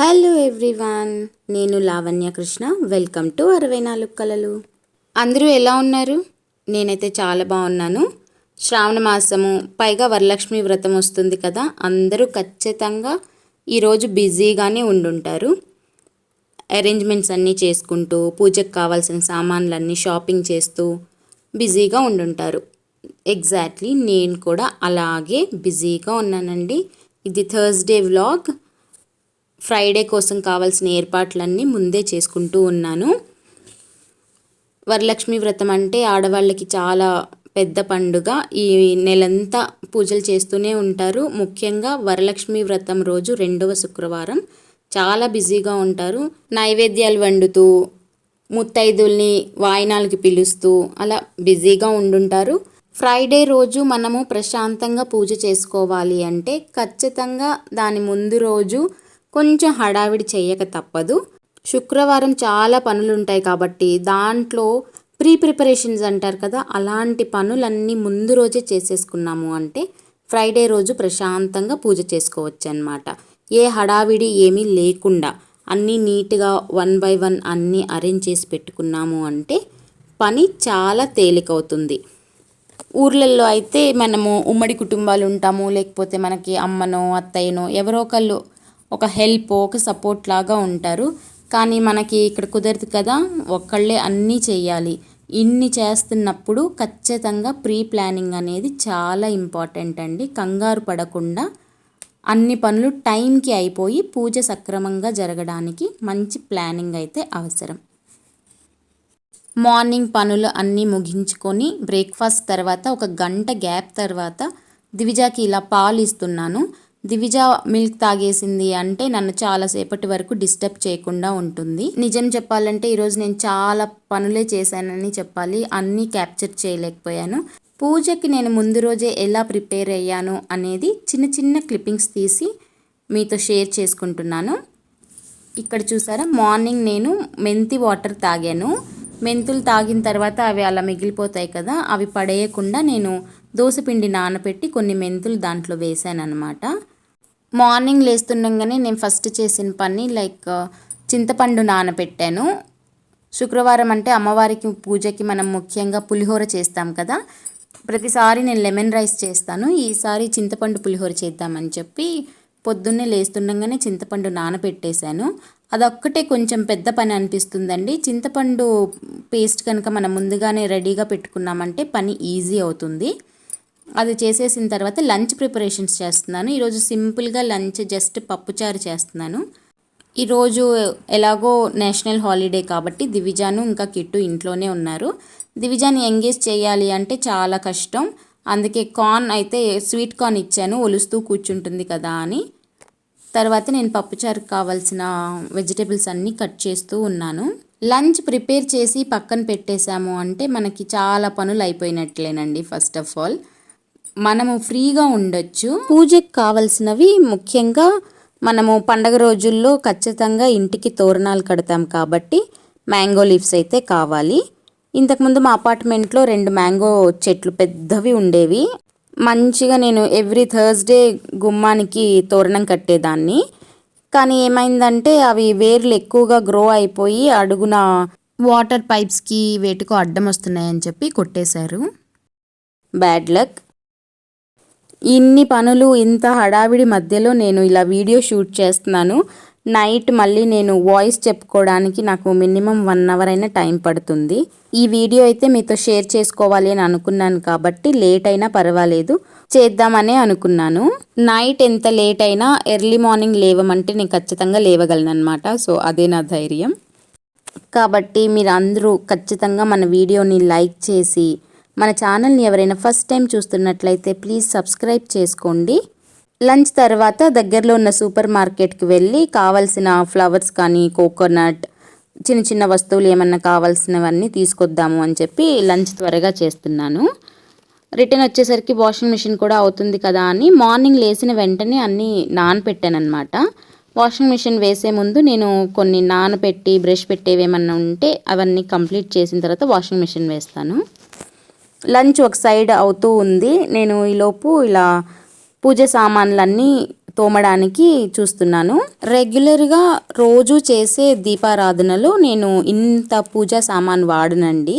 Hello everyone నేను Lavanya Krishna. Welcome to అరవై నాలుగు కళలు. అందరూ ఎలా ఉన్నారు? నేనైతే చాలా బాగున్నాను. శ్రావణ మాసము పైగా వరలక్ష్మి వ్రతం వస్తుంది కదా అందరూ ఖచ్చితంగా ఈరోజు బిజీగానే ఉండుంటారు. అరేంజ్మెంట్స్ అన్నీ చేసుకుంటూ పూజకు కావాల్సిన సామాన్లన్నీ షాపింగ్ చేస్తూ బిజీగా ఉండుంటారు. ఎగ్జాక్ట్లీ నేను కూడా అలాగే బిజీగా ఉన్నానండి. ఇది థర్స్డే వ్లాగ్. ఫ్రైడే కోసం కావాల్సిన ఏర్పాట్లన్నీ ముందే చేసుకుంటూ ఉన్నాను. వరలక్ష్మి వ్రతం అంటే ఆడవాళ్ళకి చాలా పెద్ద పండుగ. ఈ నెలంతా పూజలు చేస్తూనే ఉంటారు. ముఖ్యంగా వరలక్ష్మి వ్రతం రోజు రెండవ శుక్రవారం. చాలా బిజీగా ఉంటారు. నైవేద్యాలు వండుతూ ముత్తైదుల్ని వాయినాలకి పిలుస్తూ అలా బిజీగా ఉండుంటారు. ఫ్రైడే రోజు మనము ప్రశాంతంగా పూజ చేసుకోవాలి అంటే ఖచ్చితంగా దాని ముందు రోజు కొంచెం హడావిడి చేయక తప్పదు. శుక్రవారం చాలా పనులు ఉంటాయి కాబట్టి దాంట్లో ప్రీ ప్రిపరేషన్స్ అంటారు కదా అలాంటి పనులన్నీ ముందు రోజే చేసేసుకున్నాము అంటే ఫ్రైడే రోజు ప్రశాంతంగా పూజ చేసుకోవచ్చు అనమాట ఏ హడావిడి ఏమీ లేకుండా అన్నీ నీట్గా వన్ బై వన్ అన్నీ అరేంజ్ చేసి పెట్టుకున్నాము అంటే పని చాలా తేలికవుతుంది. ఊర్లలో అయితే మనము ఉమ్మడి కుటుంబాలు ఉంటాము లేకపోతే మనకి అమ్మనో అత్తయ్యనో ఎవరో ఒకళ్ళు ఒక హెల్ప్ ఒక సపోర్ట్ లాగా ఉంటారు. కానీ మనకి ఇక్కడ కుదరదు కదా ఒక్కళ్ళే అన్నీ చేయాలి. ఇన్ని చేస్తున్నప్పుడు ఖచ్చితంగా ప్రీ ప్లానింగ్ అనేది చాలా ఇంపార్టెంట్ అండి. కంగారు పడకుండా అన్ని పనులు టైంకి అయిపోయి పూజ సక్రమంగా జరగడానికి మంచి ప్లానింగ్ అయితే అవసరం. మార్నింగ్ పనులు అన్నీ ముగించుకొని బ్రేక్ఫాస్ట్ తర్వాత ఒక గంట గ్యాప్ తర్వాత దివిజాకి ఇలా పాలు ఇస్తున్నాను. దివిజ మిల్క్ తాగేసింది అంటే నన్ను చాలాసేపటి వరకు డిస్టర్బ్ చేయకుండా ఉంటుంది. నిజం చెప్పాలంటే ఈరోజు నేను చాలా పనులే చేశానని చెప్పాలి. అన్నీ క్యాప్చర్ చేయలేకపోయాను. పూజకి నేను ముందు రోజే ఎలా ప్రిపేర్ అయ్యాను అనేది చిన్న చిన్న క్లిప్పింగ్స్ తీసి మీతో షేర్ చేసుకుంటున్నాను. ఇక్కడ చూసారా? మార్నింగ్ నేను మెంతి వాటర్ తాగాను. మెంతులు తాగిన తర్వాత అవి అలా మిగిలిపోతాయి కదా అవి పడేయకుండా నేను దోసపిండి నానబెట్టి కొన్ని మెంతులు దాంట్లో వేసాను అనమాట మార్నింగ్ లేస్తుండగానే నేను ఫస్ట్ చేసిన పని లైక్ చింతపండు నానబెట్టాను శుక్రవారం అంటే అమ్మవారికి పూజకి మనం ముఖ్యంగా పులిహోర చేస్తాం కదా ప్రతిసారి నేను లెమన్ రైస్ చేస్తాను. ఈసారి చింతపండు పులిహోర చేద్దామని చెప్పి పొద్దున్నే లేస్తుండగానే చింతపండు నానబెట్టేశాను అదొక్కటే కొంచెం పెద్ద పని అనిపిస్తుందండి. చింతపండు పేస్ట్ కనుక మనం ముందుగానే రెడీగా పెట్టుకున్నామంటే పని ఈజీ అవుతుంది. అది చేసేసిన తర్వాత లంచ్ ప్రిపరేషన్స్ చేస్తున్నాను. ఈరోజు సింపుల్గా లంచ్ జస్ట్ పప్పుచారు చేస్తున్నాను. ఈరోజు ఎలాగో నేషనల్ హాలిడే కాబట్టి దివిజాను ఇంకా కిట్టు ఇంట్లోనే ఉన్నారు. దివిజాని ఎంగేజ్ చేయాలి అంటే చాలా కష్టం. అందుకే కార్న్ అయితే స్వీట్ కార్న్ ఇచ్చాను. ఒలుస్తూ కూర్చుంటుంది కదా అని. తర్వాత నేను పప్పుచారుకు కావాల్సిన వెజిటేబుల్స్ అన్నీ కట్ చేస్తూ ఉన్నాను. లంచ్ ప్రిపేర్ చేసి పక్కన పెట్టేశాము అంటే మనకి చాలా పనులు అయిపోయినట్లేనండి ఫస్ట్ ఆఫ్ ఆల్. మనము ఫ్రీగా ఉండొచ్చు. పూజకి కావలసినవి ముఖ్యంగా మనము పండగ రోజుల్లో ఖచ్చితంగా ఇంటికి తోరణాలు కడతాం కాబట్టి మ్యాంగో లీవ్స్ అయితే కావాలి. ఇంతకుముందు మా అపార్ట్మెంట్లో రెండు మ్యాంగో చెట్లు పెద్దవి ఉండేవి. మంచిగా నేను ఎవ్రీ థర్స్డే గుమ్మానికి తోరణం కట్టేదాన్ని. కానీ ఏమైందంటే అవి వేర్లు ఎక్కువగా గ్రో అయిపోయి అడుగున వాటర్ పైప్స్కి వేటికో అడ్డం వస్తున్నాయని చెప్పి కొట్టేశారు. బ్యాడ్ లక్ ఇన్ని పనులు ఇంత హడావిడి మధ్యలో నేను ఇలా వీడియో షూట్ చేస్తున్నాను. నైట్ మళ్ళీ నేను వాయిస్ చెప్పుకోవడానికి నాకు మినిమం వన్ అవర్ అయినా టైం పడుతుంది. ఈ వీడియో అయితే మీతో షేర్ చేసుకోవాలి అని అనుకున్నాను కాబట్టి లేట్ అయినా పర్వాలేదు. చేద్దామనే అనుకున్నాను. నైట్ ఎంత లేట్ అయినా ఎర్లీ మార్నింగ్ లేవమంటే నేను ఖచ్చితంగా లేవగలను అనమాట సో అదే నా ధైర్యం. కాబట్టి మీరు అందరూ ఖచ్చితంగా మన వీడియోని లైక్ చేసి మన ఛానల్ని ఎవరైనా ఫస్ట్ టైం చూస్తున్నట్లయితే ప్లీజ్ సబ్స్క్రైబ్ చేసుకోండి. లంచ్ తర్వాత దగ్గరలో ఉన్న సూపర్ మార్కెట్కి వెళ్ళి కావాల్సిన ఫ్లవర్స్ కానీ కోకోనట్ చిన్న చిన్న వస్తువులు ఏమన్నా కావాల్సినవన్నీ తీసుకొద్దాము అని చెప్పి లంచ్ త్వరగా చేస్తున్నాను. రిటర్న్ వచ్చేసరికి వాషింగ్ మిషన్ కూడా అవుతుంది కదా అని మార్నింగ్ లేచిన వెంటనే అన్నీ నానపెట్టానమాట అనమాట వాషింగ్ మిషన్ వేసే ముందు నేను కొన్ని నానపెట్టి బ్రష్ పెట్టేవి ఏమన్నా ఉంటే అవన్నీ కంప్లీట్ చేసిన తర్వాత వాషింగ్ మిషన్ వేస్తాను. లంచ్ ఒక సైడ్ అవుతూ ఉంది. నేను ఈలోపు ఇలా పూజ సామాన్లన్నీ తోమడానికి చూస్తున్నాను. రెగ్యులర్గా రోజు చేసే దీపారాధనలో నేను ఇంత పూజా సామాన్ వాడనండి.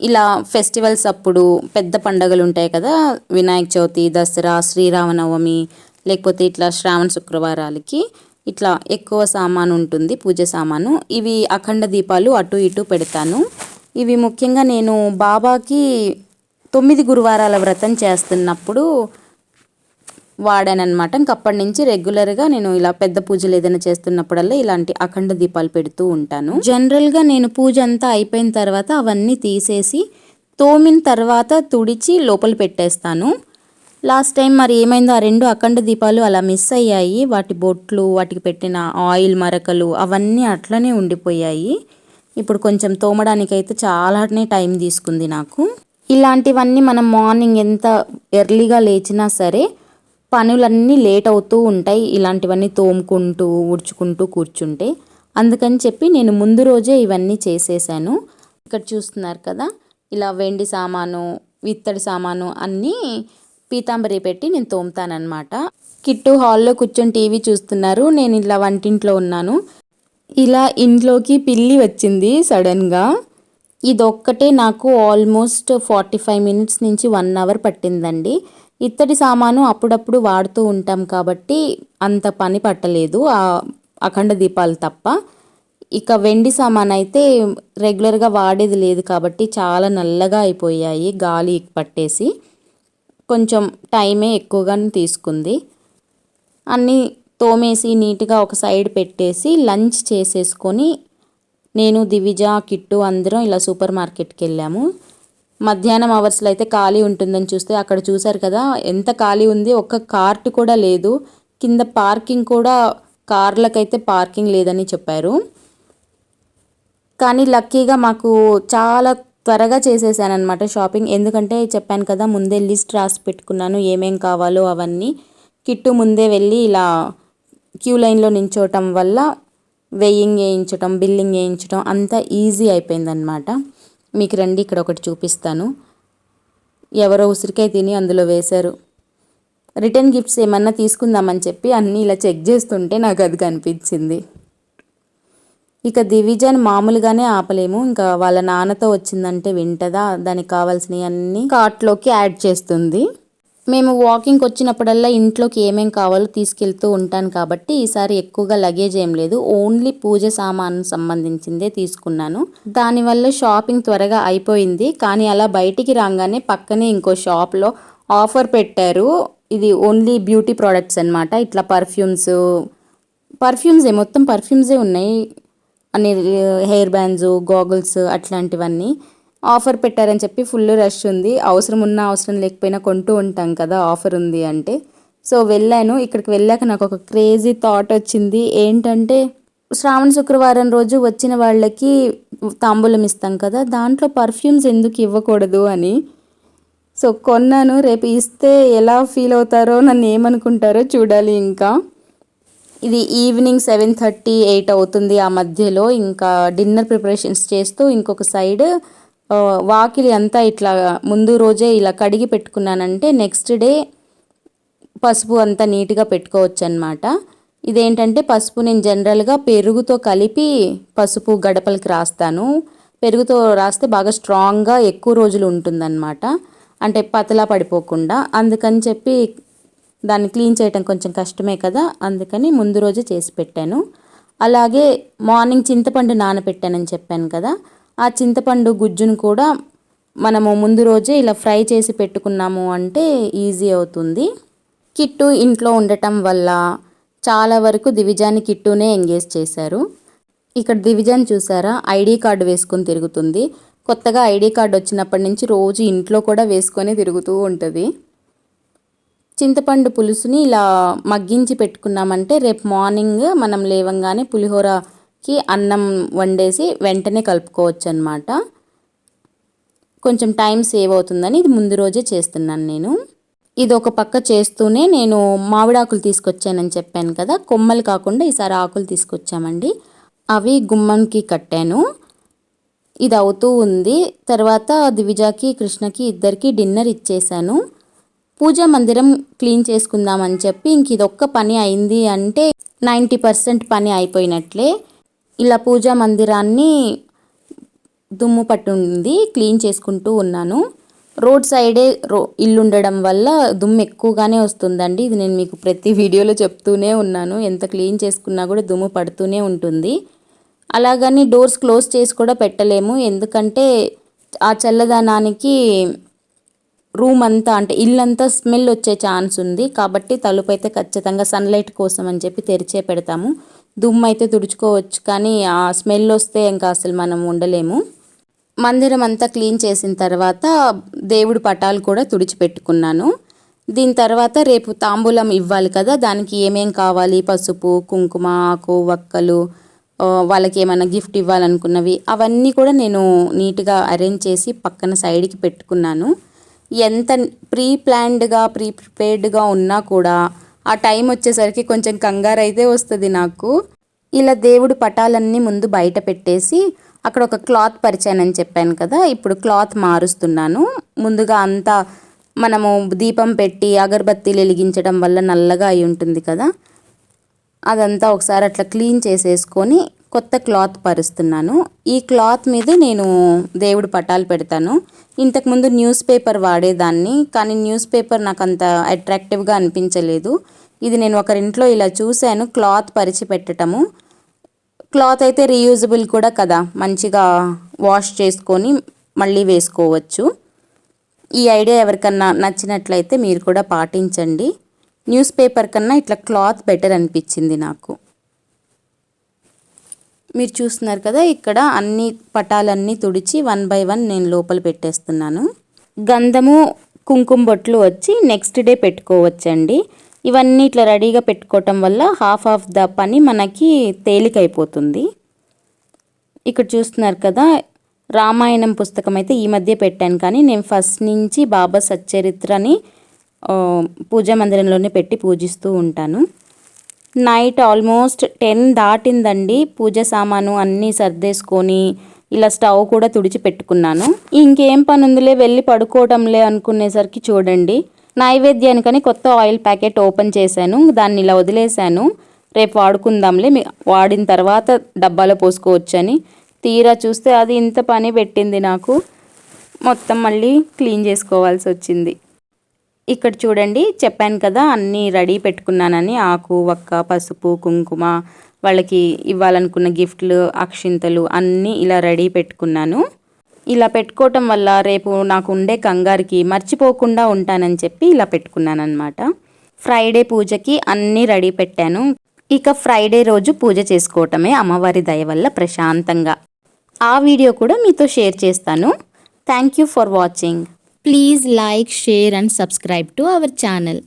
ఇలా ఫెస్టివల్స్ అప్పుడు పెద్ద పండగలు ఉంటాయి కదా వినాయక చవితి దసరా శ్రీరామనవమి లేకపోతే ఇట్లా శ్రావణ శుక్రవారాలకి ఇట్లా ఎక్కువ సామాను ఉంటుంది పూజ సామాను. ఇవి అఖండ దీపాలు అటు ఇటు పెడతాను. ఇవి ముఖ్యంగా నేను బాబాకి తొమ్మిది గురువారాల వ్రతం చేస్తున్నప్పుడు వాడానమాట ఇంక అప్పటి నుంచి రెగ్యులర్గా నేను ఇలా పెద్ద పూజలు ఏదైనా చేస్తున్నప్పుడల్లా ఇలాంటి అఖండ దీపాలు పెడుతూ ఉంటాను. జనరల్గా నేను పూజ అంతా అయిపోయిన తర్వాత అవన్నీ తీసేసి తోమిన తర్వాత తుడిచి లోపల పెట్టేస్తాను. లాస్ట్ టైం మరి ఏమైందో ఆ రెండు అఖండ దీపాలు అలా మిస్ అయ్యాయి. వాటి బొట్లు వాటికి పెట్టిన ఆయిల్ మరకలు అవన్నీ అట్లనే ఉండిపోయాయి. ఇప్పుడు కొంచెం తోమడానికైతే చాలానే టైం తీసుకుంది నాకు. ఇలాంటివన్నీ మనం మార్నింగ్ ఎంత ఎర్లీగా లేచినా సరే పనులన్నీ లేట్ అవుతూ ఉంటాయి. ఇలాంటివన్నీ తోముకుంటూ ఉడుచుకుంటూ కూర్చుంటే. అందుకని చెప్పి నేను ముందు రోజే ఇవన్నీ చేసేసాను. ఇక్కడ చూస్తున్నారు కదా ఇలా వెండి సామాను విత్తడి సామాను అన్నీ పీతాంబరి పెట్టి నేను తోముతానమాట కిట్టు హాల్లో కూర్చొని టీవీ చూస్తున్నారు. నేను ఇలా వంటింట్లో ఉన్నాను. ఇలా ఇంట్లోకి పిల్లి వచ్చింది సడన్గా. ఇదొక్కటే నాకు ఆల్మోస్ట్ ఫార్టీ ఫైవ్ మినిట్స్ నుంచి వన్ అవర్ పట్టిందండి. ఇత్తడి సామాను అప్పుడప్పుడు వాడుతూ ఉంటాం కాబట్టి అంత పని పట్టలేదు. ఆ అఖండ దీపాలు తప్ప. ఇక వెండి సామాన్ అయితే రెగ్యులర్గా వాడేది లేదు కాబట్టి చాలా నల్లగా అయిపోయాయి గాలి పట్టేసి. కొంచెం టైమే ఎక్కువగానే తీసుకుంది. అన్నీ తోమేసి నీట్గా ఒక సైడ్ పెట్టేసి లంచ్ చేసేసుకొని నేను దివిజ కిట్టు అందరం ఇలా సూపర్ మార్కెట్కి వెళ్ళాము. మధ్యాహ్నం అవర్స్లో అయితే ఖాళీ ఉంటుందని చూస్తే అక్కడ చూశారు కదా ఎంత ఖాళీ ఉంది. ఒక్క కార్ట్ కూడా లేదు. కింద పార్కింగ్ కూడా కార్లకైతే పార్కింగ్ లేదని చెప్పారు. కానీ లక్కీగా మాకు చాలా త్వరగా చేసేసానమాట షాపింగ్. ఎందుకంటే చెప్పాను కదా ముందే లిస్ట్ రాసి పెట్టుకున్నాను ఏమేం కావాలో అవన్నీ. కిట్టు ముందే వెళ్ళి ఇలా క్యూ లైన్లో నించోవటం వల్ల వెయ్యింగ్ వేయించటం బిల్లింగ్ వేయించటం అంతా ఈజీ అయిపోయిందనమాట మీకు రండి ఇక్కడ ఒకటి చూపిస్తాను. ఎవరో ఉసిరికాయ తిని అందులో వేశారు. రిటర్న్ గిఫ్ట్స్ ఏమన్నా తీసుకుందామని చెప్పి అన్నీ ఇలా చెక్ చేస్తుంటే నాకు అది కనిపించింది. ఇక దివిజన్ మామూలుగానే ఆపలేము. ఇంకా వాళ్ళ నాన్నతో వచ్చిందంటే వింటదా? దానికి కావాల్సినవి అన్నీ కార్ట్లోకి యాడ్ చేస్తుంది. మేము వాకింగ్కి వచ్చినప్పుడల్లా ఇంట్లోకి ఏమేం కావాలో తీసుకెళ్తూ ఉంటాను కాబట్టి ఈసారి ఎక్కువగా లగేజ్ ఏం లేదు. ఓన్లీ పూజ సామాన్ సంబంధించిందే తీసుకున్నాను. దానివల్ల షాపింగ్ త్వరగా అయిపోయింది. కానీ అలా బయటికి రాగానే పక్కనే ఇంకో షాప్లో ఆఫర్ పెట్టారు. ఇది ఓన్లీ బ్యూటీ ప్రోడక్ట్స్ అనమాట ఇట్లా పర్ఫ్యూమ్స్ పర్ఫ్యూమ్సే మొత్తం పర్ఫ్యూమ్సే ఉన్నాయి. అనే హెయిర్ బ్యాండ్స్ గాగుల్స్ అట్లాంటివన్నీ. ఆఫర్ పెట్టారని చెప్పి ఫుల్ రష్ ఉంది. అవసరం ఉన్నా అవసరం లేకపోయినా కొంటూ ఉంటాం కదా ఆఫర్ ఉంది అంటే. సో వెళ్ళాను. ఇక్కడికి వెళ్ళాక నాకు ఒక క్రేజీ థాట్ వచ్చింది. ఏంటంటే శ్రావణ శుక్రవారం రోజు వచ్చిన వాళ్ళకి తాంబూలం ఇస్తాం కదా దాంట్లో పర్ఫ్యూమ్స్ ఎందుకు ఇవ్వకూడదు అని. సో కొన్నాను. రేపు ఇస్తే ఎలా ఫీల్ అవుతారో నన్ను ఏమనుకుంటారో చూడాలి ఇంకా. ఇది ఈవినింగ్ సెవెన్ థర్టీ ఎయిట్ అవుతుంది ఆ మధ్యలో. ఇంకా డిన్నర్ ప్రిపరేషన్స్ చేస్తూ ఇంకొక సైడ్ వాకిలి అంతా ఇట్లా ముందు రోజే ఇలా కడిగి పెట్టుకున్నానంటే నెక్స్ట్ డే పసుపు అంతా నీట్గా పెట్టుకోవచ్చు అనమాట ఇదేంటంటే పసుపు నేను జనరల్గా పెరుగుతో కలిపి పసుపు గడపలకి రాస్తాను. పెరుగుతో రాస్తే బాగా స్ట్రాంగ్గా ఎక్కువ రోజులు ఉంటుందన్నమాట. అంటే పతలా పడిపోకుండా. అందుకని చెప్పి దాన్ని క్లీన్ చేయటం కొంచెం కష్టమే కదా. అందుకని ముందు రోజే చేసి పెట్టాను. అలాగే మార్నింగ్ చింతపండు నానబెట్టానని చెప్పాను కదా. ఆ చింతపండు గుజ్జును కూడా మనము ముందు రోజే ఇలా ఫ్రై చేసి పెట్టుకున్నాము అంటే ఈజీ అవుతుంది. కిట్టు ఇంట్లో ఉండటం వల్ల చాలా వరకు దివిజాని కిట్టునే ఎంగేజ్ చేశారు. ఇక్కడ దివిజాన్ చూసారా? ఐడి కార్డు వేసుకొని తిరుగుతుంది. కొత్తగా ఐడి కార్డు వచ్చినప్పటి నుంచి రోజు ఇంట్లో కూడా వేసుకొని తిరుగుతూ ఉంటుంది. చింతపండు పులుసుని ఇలా మగ్గించి పెట్టుకున్నామంటే రేపు మార్నింగ్ మనం లేవంగానే కి అన్నం వండేసి వెంటనే కలుపుకోవచ్చు అనమాట కొంచెం టైం సేవ్ అవుతుందని ఇది ముందు రోజే చేస్తున్నాను నేను. ఇది ఒక పక్క చేస్తూనే నేను మామిడాకులు తీసుకొచ్చానని చెప్పాను కదా కొమ్మలు కాకుండా ఈసారి ఆకులు తీసుకొచ్చామండి. అవి గుమ్మంకి కట్టాను. ఇది అవుతూ ఉంది. తర్వాత దివిజాకి కృష్ణకి ఇద్దరికి డిన్నర్ ఇచ్చేసాను పూజా మందిరం క్లీన్ చేసుకుందామని చెప్పి ఇంక ఇదొక్క పని అయింది అంటే నైంటీ పర్సెంట్ పని అయిపోయినట్లే. ఇలా పూజా మందిరాన్ని దుమ్ము పట్టుంది క్లీన్ చేసుకుంటూ ఉన్నాను. రోడ్ సైడే రో ఇల్లు ఉండడం వల్ల దుమ్ము ఎక్కువగానే వస్తుందండి. ఇది నేను మీకు ప్రతి వీడియోలో చెప్తూనే ఉన్నాను. ఎంత క్లీన్ చేసుకున్నా కూడా దుమ్ము పడుతూనే ఉంటుంది. అలాగని డోర్స్ క్లోజ్ చేసి కూడా పెట్టలేము. ఎందుకంటే ఆ చల్లదనానికి రూమ్ అంతా అంటే ఇల్లంతా స్మెల్ వచ్చే ఛాన్స్ ఉంది. కాబట్టి తలుపు అయితే ఖచ్చితంగా సన్లైట్ కోసం అని చెప్పి తెరిచే పెడతాము. దుమ్ము అయితే తుడుచుకోవచ్చు కానీ ఆ స్మెల్ వస్తే ఇంకా అసలు మనం ఉండలేము. మందిరం అంతా క్లీన్ చేసిన తర్వాత దేవుడి పటాలు కూడా తుడిచిపెట్టుకున్నాను. దీని తర్వాత రేపు తాంబూలం ఇవ్వాలి కదా దానికి ఏమేం కావాలి? పసుపు కుంకుమ ఆకు వక్కలు వాళ్ళకి ఏమైనా గిఫ్ట్ ఇవ్వాలనుకున్నవి అవన్నీ కూడా నేను నీట్గా అరేంజ్ చేసి పక్కన సైడ్కి పెట్టుకున్నాను. ఎంత ప్రీ ప్లాన్డ్గా ప్రీ ప్రిపేర్డ్గా ఉన్నా కూడా ఆ టైం వచ్చేసరికి కొంచెం కంగారు అయితే వస్తుంది నాకు. ఇలా దేవుడు పటాలన్నీ ముందు బయట పెట్టేసి అక్కడ ఒక క్లాత్ పరిచానని చెప్పాను కదా ఇప్పుడు క్లాత్ మారుస్తున్నాను. ముందుగా అంతా మనము దీపం పెట్టి అగరబత్తీలు వెలిగించడం వల్ల నల్లగా అయి ఉంటుంది కదా అదంతా ఒకసారి అట్లా క్లీన్ చేసేసుకొని కొత్త క్లాత్ పరుస్తున్నాను. ఈ క్లాత్ మీదే నేను దేవుడు పటాలు పెడతాను. ఇంతకుముందు న్యూస్ పేపర్ వాడేదాన్ని కానీ న్యూస్ పేపర్ నాకు అంత అట్రాక్టివ్గా అనిపించలేదు. ఇది నేను ఒకరింట్లో ఇలా చూశాను క్లాత్ పరిచి పెట్టటము. క్లాత్ అయితే రీయూజబుల్ కూడా కదా మంచిగా వాష్ చేసుకొని మళ్ళీ వేసుకోవచ్చు. ఈ ఐడియా ఎవరికన్నా నచ్చినట్లయితే మీరు కూడా పాటించండి. న్యూస్ పేపర్ కన్నా ఇట్లా క్లాత్ బెటర్ అనిపించింది నాకు. మీరు చూస్తున్నారు కదా ఇక్కడ అన్ని పటాలన్నీ తుడిచి వన్ బై వన్ నేను లోపల పెట్టేస్తున్నాను. గంధము కుంకుమ బొట్లు వచ్చి నెక్స్ట్ డే పెట్టుకోవచ్చండి. ఇవన్నీ ఇట్లా రెడీగా పెట్టుకోవటం వల్ల హాఫ్ ఆఫ్ ద పని మనకి తేలికైపోతుంది. ఇక్కడ చూస్తున్నారు కదా రామాయణం పుస్తకం అయితే ఈ మధ్య పెట్టాను కానీ నేను ఫస్ట్ నుంచి బాబా సచ్చరిత్రని పూజా మందిరంలోనే పెట్టి పూజిస్తూ ఉంటాను. నైట్ ఆల్మోస్ట్ టెన్ దాటిందండి. పూజ సామాను అన్నీ సర్దేసుకొని ఇలా స్టవ్ కూడా తుడిచి పెట్టుకున్నాను. ఇంకేం పని ఉందిలే వెళ్ళి పడుకోవటంలే అనుకునేసరికి చూడండి. నైవేద్యానికని కొత్త ఆయిల్ ప్యాకెట్ ఓపెన్ చేశాను. దాన్ని ఇలా వదిలేశాను. రేపు వాడుకుందాంలే. వాడిన తర్వాత డబ్బాలో పోసుకోవచ్చని. తీరా చూస్తే అది ఇంత పని పెట్టింది నాకు. మొత్తం మళ్ళీ క్లీన్ చేసుకోవాల్సి వచ్చింది. ఇక్కడ చూడండి చెప్పాను కదా అన్నీ రెడీ పెట్టుకున్నానని ఆకు వక్క పసుపు కుంకుమ వాళ్ళకి ఇవ్వాలనుకున్న గిఫ్ట్లు అక్షింతలు అన్నీ ఇలా రెడీ పెట్టుకున్నాను. ఇలా పెట్టుకోవటం వల్ల రేపు నాకు ఉండే కంగారుకి మర్చిపోకుండా ఉంటానని చెప్పి ఇలా పెట్టుకున్నాను అనమాట ఫ్రైడే పూజకి అన్నీ రెడీ పెట్టాను. ఇక ఫ్రైడే రోజు పూజ చేసుకోవటమే అమ్మవారి దయ వల్ల ప్రశాంతంగా. ఆ వీడియో కూడా మీతో షేర్ చేస్తాను. Thank you for watching. Please like, share and subscribe to our channel.